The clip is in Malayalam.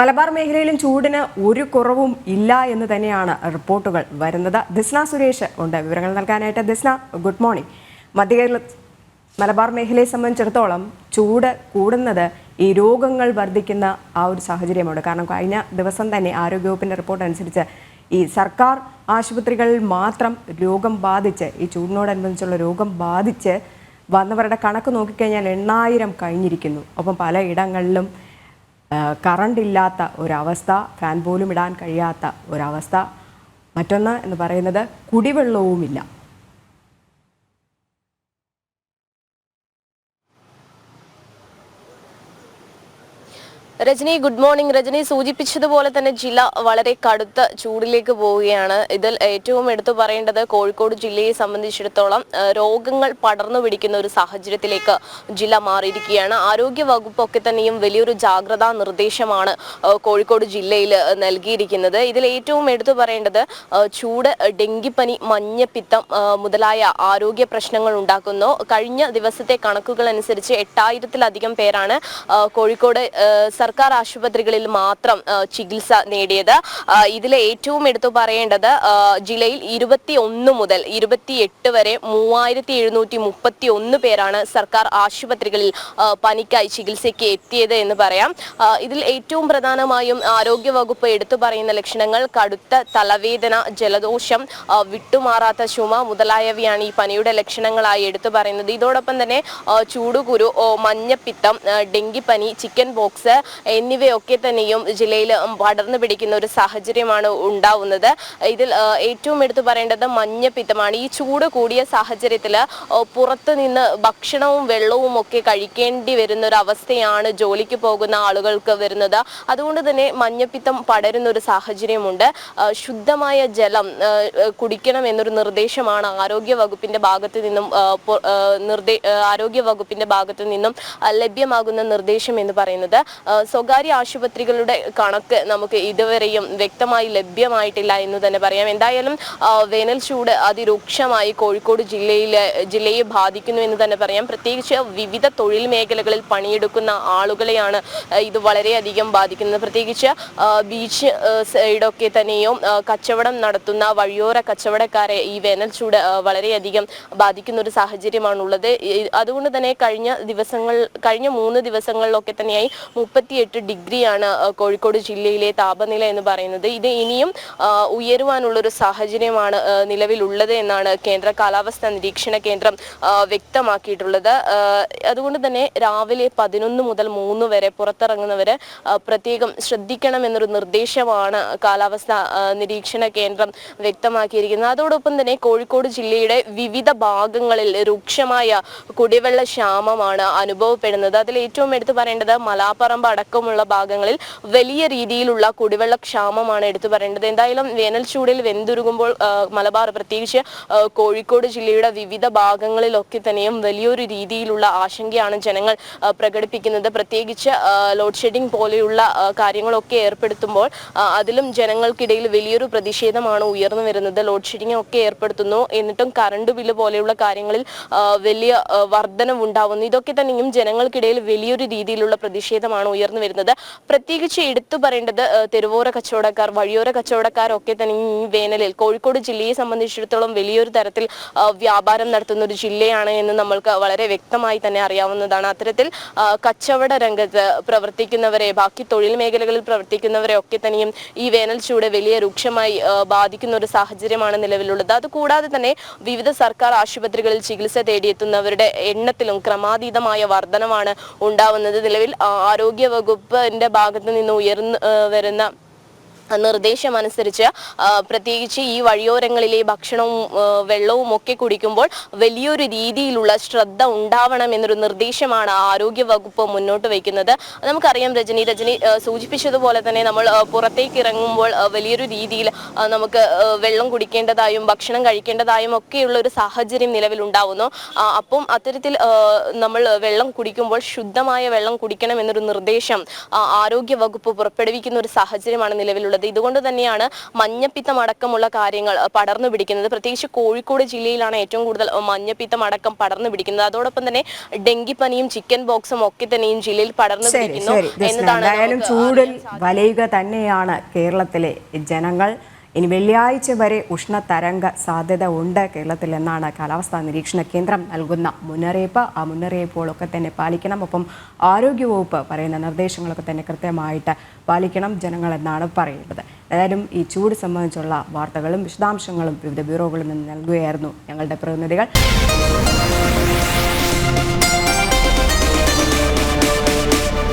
മലബാർ മേഖലയിലും ചൂടിന് ഒരു കുറവും ഇല്ല എന്ന് തന്നെയാണ് റിപ്പോർട്ടുകൾ വരുന്നത്. ദിസ്ന സുരേഷ് ഉണ്ട്. വിവരങ്ങൾ നൽകാനായിട്ട് ദിസ്ന ഗുഡ് മോർണിംഗ് മധ്യകേരള മലബാർ മേഖലയെ സംബന്ധിച്ചിടത്തോളം ചൂട് കൂടുന്നത് ഈ രോഗങ്ങൾ വർദ്ധിക്കുന്ന ആ ഒരു സാഹചര്യമാണ്. കാരണം കഴിഞ്ഞ ദിവസം തന്നെ ആരോഗ്യവകുപ്പിന്റെ റിപ്പോർട്ട് അനുസരിച്ച് ഈ സർക്കാർ ആശുപത്രികളിൽ മാത്രം രോഗം ബാധിച്ച് ഈ ചൂടിനോടനുബന്ധിച്ചുള്ള രോഗം ബാധിച്ച് വന്നവരുടെ കണക്ക് നോക്കിക്കഴിഞ്ഞാൽ എണ്ണായിരം കഴിഞ്ഞിരിക്കുന്നു. ഒപ്പം പലയിടങ്ങളിലും കറണ്ട് ഇല്ലാത്ത ഒരവസ്ഥ ഫാൻ പോലും ഇടാൻ കഴിയാത്ത ഒരവസ്ഥ. മറ്റൊന്ന് എന്ന് പറയുന്നത് കുടിവെള്ളവുമില്ല. രജനി ഗുഡ് മോർണിംഗ് രജനി സൂചിപ്പിച്ചതുപോലെ തന്നെ ജില്ല വളരെ കടുത്ത ചൂടിലേക്ക് പോവുകയാണ്. ഇതിൽ ഏറ്റവും എടുത്തു പറയേണ്ടത് കോഴിക്കോട് ജില്ലയെ സംബന്ധിച്ചിടത്തോളം രോഗങ്ങൾ പടർന്നു പിടിക്കുന്ന ഒരു സാഹചര്യത്തിലേക്ക് ജില്ല മാറിയിരിക്കുകയാണ്. ആരോഗ്യ വകുപ്പൊക്കെ തന്നെയും വലിയൊരു ജാഗ്രതാ നിർദ്ദേശമാണ് കോഴിക്കോട് ജില്ലയിൽ നൽകിയിരിക്കുന്നത്. ഇതിൽ ഏറ്റവും എടുത്തു പറയേണ്ടത് ചൂട് ഡെങ്കിപ്പനി മഞ്ഞപ്പിത്തം മുതലായ ആരോഗ്യ പ്രശ്നങ്ങൾ ഉണ്ടാക്കുന്നു. കഴിഞ്ഞ ദിവസത്തെ കണക്കുകൾ അനുസരിച്ച് എട്ടായിരത്തിലധികം പേരാണ് കോഴിക്കോട് ആ, സർക്കാർ ആശുപത്രികളിൽ മാത്രം ചികിത്സ നേടിയത്. ഇതിലെ ഏറ്റവും എടുത്തു പറയേണ്ടത് ജില്ലയിൽ ഇരുപത്തി ഒന്ന് മുതൽ ഇരുപത്തിയെട്ട് വരെ മൂവായിരത്തി എഴുന്നൂറ്റി മുപ്പത്തി ഒന്ന് പേരാണ് സർക്കാർ ആശുപത്രികളിൽ പനിക്കായി ചികിത്സയ്ക്ക് എത്തിയത് എന്ന് പറയാം. ഇതിൽ ഏറ്റവും പ്രധാനമായും ആരോഗ്യ വകുപ്പ് എടുത്തു പറയുന്ന ലക്ഷണങ്ങൾ കടുത്ത തലവേദന ജലദോഷം വിട്ടുമാറാത്ത ചുമ മുതലായവയാണ് ഈ പനിയുടെ ലക്ഷണങ്ങളായി എടുത്തു പറയുന്നത്. ഇതോടൊപ്പം തന്നെ ചൂടുകുരു മഞ്ഞപ്പിത്തം ഡെങ്കിപ്പനി ചിക്കൻ ബോക്സ് എന്നിവയൊക്കെ തന്നെയും ജില്ലയിൽ പടർന്നു പിടിക്കുന്ന ഒരു സാഹചര്യമാണ് ഉണ്ടാവുന്നത്. ഇതിൽ ഏറ്റവും എടുത്തു പറയേണ്ടത് മഞ്ഞപ്പിത്തമാണ്. ഈ ചൂട് കൂടിയ സാഹചര്യത്തിൽ പുറത്തു നിന്ന് ഭക്ഷണവും വെള്ളവും ഒക്കെ കഴിക്കേണ്ടി വരുന്ന ഒരു അവസ്ഥയാണ് ജോലിക്ക് പോകുന്ന ആളുകൾക്ക് വരുന്നത്. അതുകൊണ്ട് തന്നെ മഞ്ഞപ്പിത്തം പടരുന്ന ഒരു സാഹചര്യമുണ്ട് ശുദ്ധമായ ജലം കുടിക്കണം എന്നൊരു നിർദ്ദേശമാണ് ആരോഗ്യ വകുപ്പിന്റെ ഭാഗത്തു നിന്നും നിർദ്ദേ ആരോഗ്യ വകുപ്പിന്റെ ഭാഗത്തു നിന്നും ലഭ്യമാകുന്ന നിർദ്ദേശം എന്ന് പറയുന്നത്. സ്വകാര്യ ആശുപത്രികളുടെ കണക്ക് നമുക്ക് ഇതുവരെയും വ്യക്തമായി ലഭ്യമായിട്ടില്ല എന്ന് തന്നെ പറയാം. എന്തായാലും വേനൽ ചൂട് അതിരൂക്ഷമായി കോഴിക്കോട് ജില്ലയിലെ ജില്ലയെ ബാധിക്കുന്നു എന്ന് തന്നെ പറയാം. പ്രത്യേകിച്ച് വിവിധ തൊഴിൽ മേഖലകളിൽ പണിയെടുക്കുന്ന ആളുകളെയാണ് ഇത് വളരെയധികം ബാധിക്കുന്നത്. പ്രത്യേകിച്ച് ബീച്ച് സൈഡൊക്കെ തന്നെയും കച്ചവടം നടത്തുന്ന വഴിയോര കച്ചവടക്കാരെ ഈ വേനൽ ചൂട് വളരെയധികം ബാധിക്കുന്ന ഒരു സാഹചര്യമാണുള്ളത്. അതുകൊണ്ട് തന്നെ കഴിഞ്ഞ ദിവസങ്ങൾ കഴിഞ്ഞ മൂന്ന് ദിവസങ്ങളിലൊക്കെ തന്നെയായി മുപ്പത്തിയെട്ട് ഡിഗ്രിയാണ് കോഴിക്കോട് ജില്ലയിലെ താപനില എന്ന് പറയുന്നത്. ഇത് ഇനിയും ഉയരുവാനുള്ളൊരു സാഹചര്യമാണ് നിലവിലുള്ളത് എന്നാണ് കേന്ദ്ര കാലാവസ്ഥാ നിരീക്ഷണ കേന്ദ്രം വ്യക്തമാക്കിയിട്ടുള്ളത്. അതുകൊണ്ട് തന്നെ രാവിലെ പതിനൊന്ന് മുതൽ മൂന്ന് വരെ പുറത്തിറങ്ങുന്നവര് പ്രത്യേകം ശ്രദ്ധിക്കണം എന്നൊരു നിർദ്ദേശമാണ് കാലാവസ്ഥാ നിരീക്ഷണ കേന്ദ്രം വ്യക്തമാക്കിയിരിക്കുന്നത്. അതോടൊപ്പം തന്നെ കോഴിക്കോട് ജില്ലയുടെ വിവിധ ഭാഗങ്ങളിൽ രൂക്ഷമായ കുടിവെള്ള ക്ഷാമമാണ് അനുഭവപ്പെടുന്നത്. അതിൽ ഏറ്റവും എടുത്തു പറയേണ്ടത് മലാപ്പറമ്പ് അടക്കമുള്ള ഭാഗങ്ങളിൽ വലിയ രീതിയിലുള്ള കുടിവെള്ള ക്ഷാമമാണ് എടുത്തു പറയേണ്ടത്. എന്തായാലും വേനൽ ചൂടിൽ വെന്തുരുകുമ്പോൾ മലബാർ പ്രത്യേകിച്ച് കോഴിക്കോട് ജില്ലയുടെ വിവിധ ഭാഗങ്ങളിലൊക്കെ തന്നെയും വലിയൊരു രീതിയിലുള്ള ആശങ്കയാണ് ജനങ്ങൾ പ്രകടിപ്പിക്കുന്നത്. പ്രത്യേകിച്ച് ലോഡ് ഷെഡിംഗ് പോലെയുള്ള കാര്യങ്ങളൊക്കെ ഏർപ്പെടുത്തുമ്പോൾ അതിലും ജനങ്ങൾക്കിടയിൽ വലിയൊരു പ്രതിഷേധമാണ് ഉയർന്നു വരുന്നത്. ലോഡ് ഷെഡിംഗ് ഒക്കെ ഏർപ്പെടുത്തുന്നു. എന്നിട്ടും കറണ്ട് ബില്ല് പോലെയുള്ള കാര്യങ്ങളിൽ വലിയ വർധനവുണ്ടാവുന്നു. ഇതൊക്കെ തന്നെയും ജനങ്ങൾക്കിടയിൽ വലിയൊരു രീതിയിലുള്ള പ്രതിഷേധമാണ് ഉയർന്നു വരുന്നത്. പ്രത്യേകിച്ച് എടുത്തു പറയേണ്ടത് തെരുവോര കച്ചവടക്കാർ വഴിയോര കച്ചവടക്കാരൊക്കെ തന്നെ ഈ വേനലിൽ കോഴിക്കോട് ജില്ലയെ സംബന്ധിച്ചിടത്തോളം വലിയൊരു തരത്തിൽ വ്യാപാരം നടത്തുന്ന ഒരു ജില്ലയാണ് എന്ന് നമ്മൾക്ക് വളരെ വ്യക്തമായി തന്നെ അറിയാവുന്നതാണ്. അത്തരത്തിൽ കച്ചവട രംഗത്ത് പ്രവർത്തിക്കുന്നവരെ ബാക്കി തൊഴിൽ മേഖലകളിൽ പ്രവർത്തിക്കുന്നവരെ ഒക്കെ തന്നെയും ഈ വേനൽ ചൂട് വലിയ രൂക്ഷമായി ബാധിക്കുന്ന ഒരു സാഹചര്യമാണ് നിലവിലുള്ളത്. അതുകൂടാതെ തന്നെ വിവിധ സർക്കാർ ആശുപത്രികളിൽ ചികിത്സ തേടിയെത്തുന്നവരുടെ എണ്ണത്തിലും ക്രമാതീതമായ വർധനമാണ് ഉണ്ടാവുന്നത്. നിലവിൽ ആരോഗ്യ വകുപ്പിന്റെ ഭാഗത്ത് നിന്ന് ഉയർന്നു വരുന്ന നിർദ്ദേശം അനുസരിച്ച് ആ, പ്രത്യേകിച്ച് ഈ വഴിയോരങ്ങളിലെ ഭക്ഷണവും വെള്ളവും ഒക്കെ കുടിക്കുമ്പോൾ വലിയൊരു രീതിയിലുള്ള ശ്രദ്ധ ഉണ്ടാവണം എന്നൊരു നിർദ്ദേശമാണ് ആരോഗ്യ വകുപ്പ് മുന്നോട്ട് വയ്ക്കുന്നത്. നമുക്കറിയാം രജനി. രജനി സൂചിപ്പിച്ചതുപോലെ തന്നെ നമ്മൾ പുറത്തേക്ക് ഇറങ്ങുമ്പോൾ വലിയൊരു രീതിയിൽ നമുക്ക് വെള്ളം കുടിക്കേണ്ടതായും ഭക്ഷണം കഴിക്കേണ്ടതായും ഒക്കെയുള്ള ഒരു സാഹചര്യം നിലവിലുണ്ടാവുന്നു അപ്പം അത്തരത്തിൽ നമ്മൾ വെള്ളം കുടിക്കുമ്പോൾ ശുദ്ധമായ വെള്ളം കുടിക്കണം എന്നൊരു നിർദ്ദേശം ആരോഗ്യ വകുപ്പ് പുറപ്പെടുവിക്കുന്ന ഒരു സാഹചര്യമാണ് നിലവിലുള്ളത്. ഉള്ളത്. ഇതുകൊണ്ട് തന്നെയാണ് മഞ്ഞപ്പിത്തം അടക്കമുള്ള കാര്യങ്ങൾ പടർന്നു പിടിക്കുന്നത്. പ്രത്യേകിച്ച് കോഴിക്കോട് ജില്ലയിലാണ് ഏറ്റവും കൂടുതൽ മഞ്ഞപ്പിത്തം അടക്കം പടർന്നു പിടിക്കുന്നത്. അതോടൊപ്പം തന്നെ ഡെങ്കിപ്പനിയും ചിക്കൻ ബോക്സും ഒക്കെ തന്നെയും ജില്ലയിൽ പടർന്നു പിടിക്കുന്നു. എന്നതാണ് ചൂടിൽ വലയുക തന്നെയാണ് കേരളത്തിലെ ജനങ്ങൾ. ഇനി വെള്ളിയാഴ്ച വരെ ഉഷ്ണതരംഗ സാധ്യത ഉണ്ട് കേരളത്തിൽ എന്നാണ് കാലാവസ്ഥാ നിരീക്ഷണ കേന്ദ്രം നൽകുന്ന മുന്നറിയിപ്പ്. ആ മുന്നറിയിപ്പുകളൊക്കെ തന്നെ പാലിക്കണം. ഒപ്പം ആരോഗ്യവകുപ്പ് പറയുന്ന നിർദ്ദേശങ്ങളൊക്കെ തന്നെ കൃത്യമായിട്ട് പാലിക്കണം ജനങ്ങൾ എന്നാണ് പറയുന്നത്. ഏതായാലും ഈ ചൂട് സംബന്ധിച്ചുള്ള വാർത്തകളും വിശദാംശങ്ങളും വിവിധ ബ്യൂറോകളിൽ നിന്ന് നൽകുകയായിരുന്നു ഞങ്ങളുടെ പ്രതിനിധികൾ.